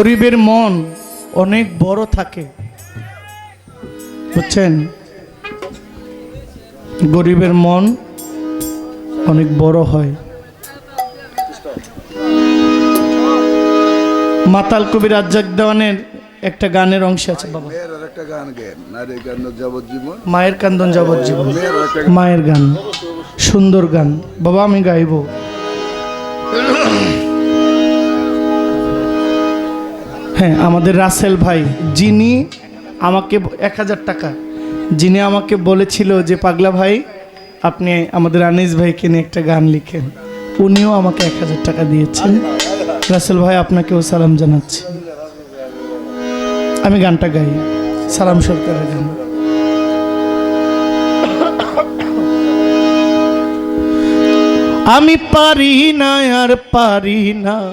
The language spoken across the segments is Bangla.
গরিবের মন অনেক বড় থাকে। বুঝছেন? গরিবের মন অনেক বড় হয়। মাতাল কবি রাজ্জাক দেওয়ানের একটা গানের অংশ আছে বাবা। মেয়ের কান্দন যাবজ্জীবন। মায়ের গান। সুন্দর গান। বাবা আমি গাইব। হ্যাঁ আমাদের রাসেল ভাই, যিনি আমাকে এক হাজার টাকা, যিনি আমাকে বলেছিল যে, পাগলা ভাই, আপনি আমাদের আনিস ভাইকে নিয়ে একটা গান লিখেন। উনিও আমাকে এক হাজার টাকা দিয়েছেন। রাসেল ভাই, আপনাকেও সালাম জানাচ্ছি। আমি গানটা গাই। সালাম সরকারের গান। আমি পারি না আর পারি না।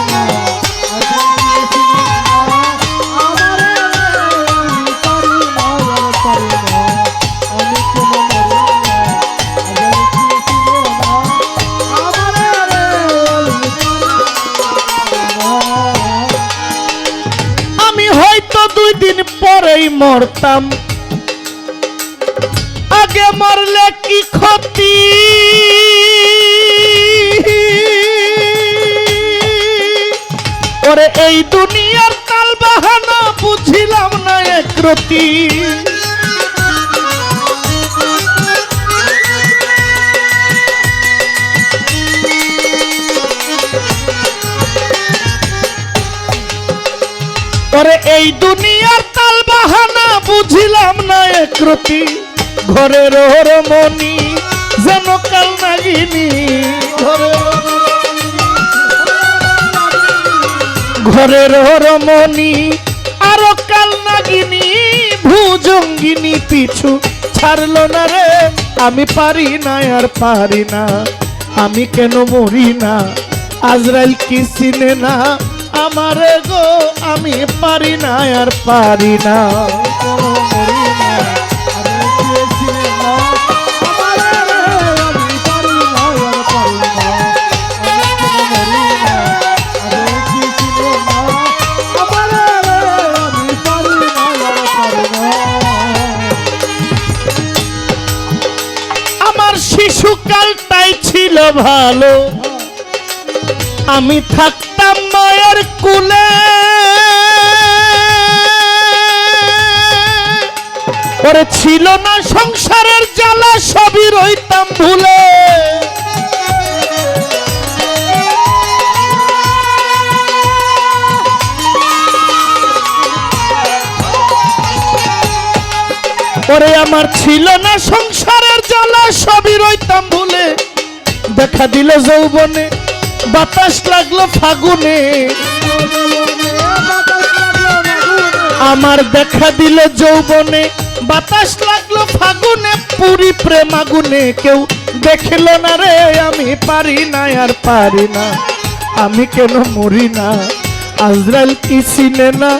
মরতাম। আগে মরলে কি ক্ষতি? ওরে, এই দুনিয়ার তাল বাহানা বুঝিলাম না একরতি এই দুনিয়ার বাহানা বুঝিলাম না একরতি ঘরের ওর মনি যেন কাল নাগিনি। ঘরের মনি আরও কাল নাগিনি। ভুজঙ্গিনী পিছু ছাড়লো না রে। আমি পারি না আর পারি না। আমি কেন মরি না? আজরাইল কি চিনে না? আমারে গো আমি পারি না আর পারি না। শিশুকালটাই ছিল ভালো। আমি থাকতাম মায়ের কুলে। ওরে ছিল না সংসারের জ্বালা, সবই রইতাম ভুলে। ওরে আমার ছিল না সংসারের জ্বালা, সবই রইতাম ভুলে। দেখা দিল যৌবনে বাতাস লাগল ফাগুনে। আমার দেখা দিল যৌবনে। বাতাস লাগল ফাগুনে, পুরি প্রেম আগুনে। কেউ দেখিল না রে, আমি পারি না, আর পারি না। আমি কেন মরি না? আজরাইল কি চিনে না?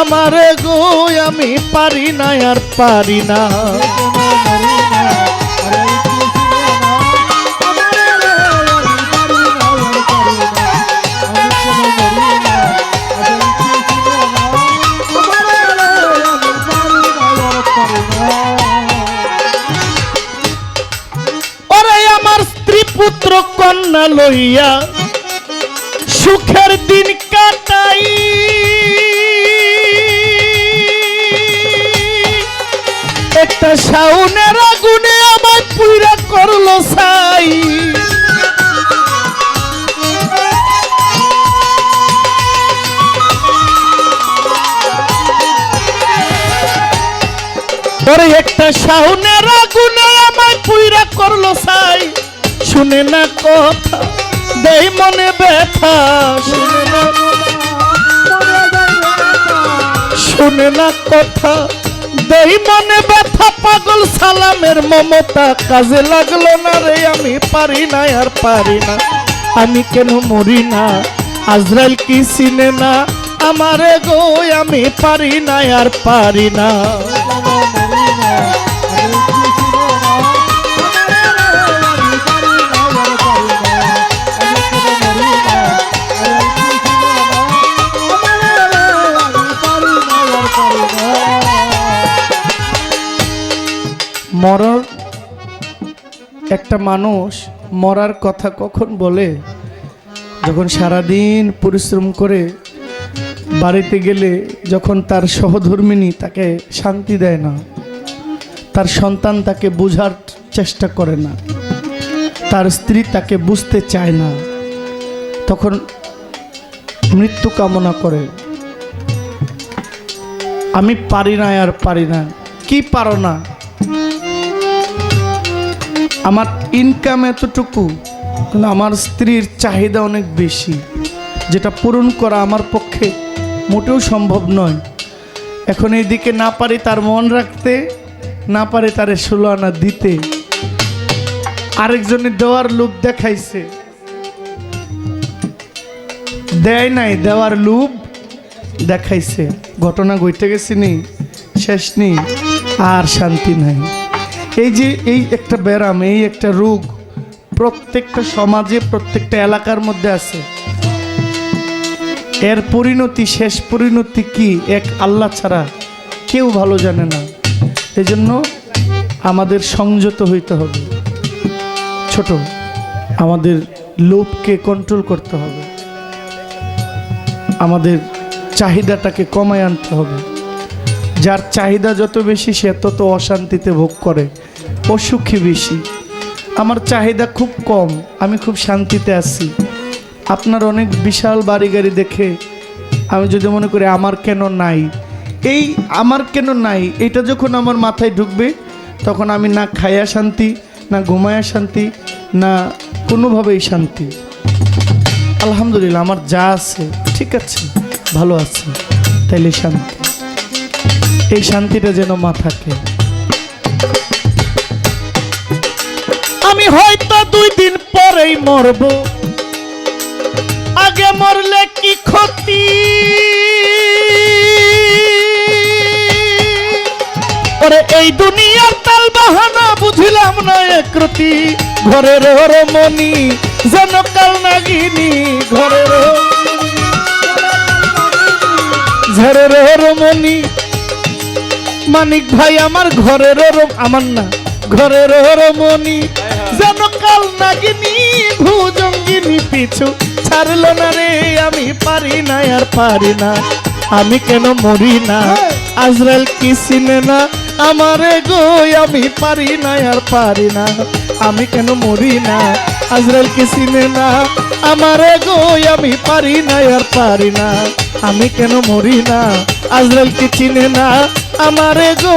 আমারে গো, আমি পারি না, আর পারি না। ওরে আমার স্ত্রী পুত্র কন্যা লইয়া সুখের দিন কাটাই। একটা শাউনের আগুনে আমার পুইরা করল সাই ওরে একটা শাউনের আগুনে আমায় পুইরা করল সাই শুনে না কথা, দেই মনে ব্যথা। শুনে না শুনে না কথা, দেই মনে ব্যথা। পাগল সালামের মমতা কাজে লাগল না রে, আমি পারি না, আর পারি না। আমি কেন মরি না? আজরাইল কি চিনে না? আমারে গো আমি পারি না, আর পারি না। মরার একটা মানুষ মরার কথা কখন বলে? যখন সারাদিন পরিশ্রম করে বাড়িতে গেলে যখন তার সহধর্মিনী তাকে শান্তি দেয় না, তার সন্তান তাকে বোঝার চেষ্টা করে না, তার স্ত্রী তাকে বুঝতে চায় না, তখন মৃত্যু কামনা করে। আমি পারি না আর পারি না। কি পারো না? আমার ইনকাম এতটুকু, কিন্তু আমার স্ত্রীর চাহিদা অনেক বেশি। যেটা পূরণ করা আমার পক্ষে মোটেও সম্ভব নয়। এখন এইদিকে না পারি তার মন রাখতে, না পারে তার ষোলো আনা দিতে। আরেকজনের দেওয়ার লোভ দেখাইছে। দেয় নাই, দেওয়ার লোভ দেখাইছে। ঘটনা ঘটে গেছে নি, শেষ নেই আর শান্তি নাই। এই যে এই একটা ব্যারাম, এই একটা রোগ প্রত্যেকটা সমাজে, প্রত্যেকটা এলাকার মধ্যে আছে। এর পরিণতি, শেষ পরিণতি কি? এক আল্লাহ ছাড়া কেউ ভালো জানে না। এজন্য আমাদের সংযত হইতে হবে। ছোট, আমাদের লোভকে কন্ট্রোল করতে হবে। আমাদের চাহিদাটাকে কমায় আনতে হবে। যার চাহিদা যত বেশি, সে তত অশান্তিতে ভোগ করে। অসুখী বেশি। আমার চাহিদা খুব কম, আমি খুব শান্তিতে আছি। আপনার অনেক বিশাল বাড়ি গাড়ি দেখে আমি যদি মনে করি আমার কেন নাই? এই আমার কেন নাই? এটা যখন আমার মাথায় ঢুকবে, তখন আমি না খায়া শান্তি, না ঘুমায়া শান্তি, না কোনোভাবেই শান্তি। আলহামদুলিল্লাহ, আমার যা আছে, ঠিক আছে, ভালো আছে, তাইলে শান্তি। এই শান্তিটা যেন মা থাকে মরব। আগে মরলে কি ক্ষতি? ওরে, এই দুনিয়ার তাল বাহানা বুঝিলাম না একরতি ঘরের রমণী যেন কাল নাগিনী, ঘরের ঝরের রমণী মানিক ভাই, আমার ঘরের আমার না, ঘরের রমণী যেন কাল নাগিনী ভুজঙ্গিনী পিছু ছাড়লো না রে আমি পারি না আর পারি না। আমি কেন মরি না? আজরাল কি চিনে না? আমারে গো আমি পারি না আর পারি না। আমি কেন মরি না? আজরাল কি চিনে না? আমারে গো আমি পারি না আর পারি না। আমি কেন মরি না? আজরাল কি চিনে না? আমারে গো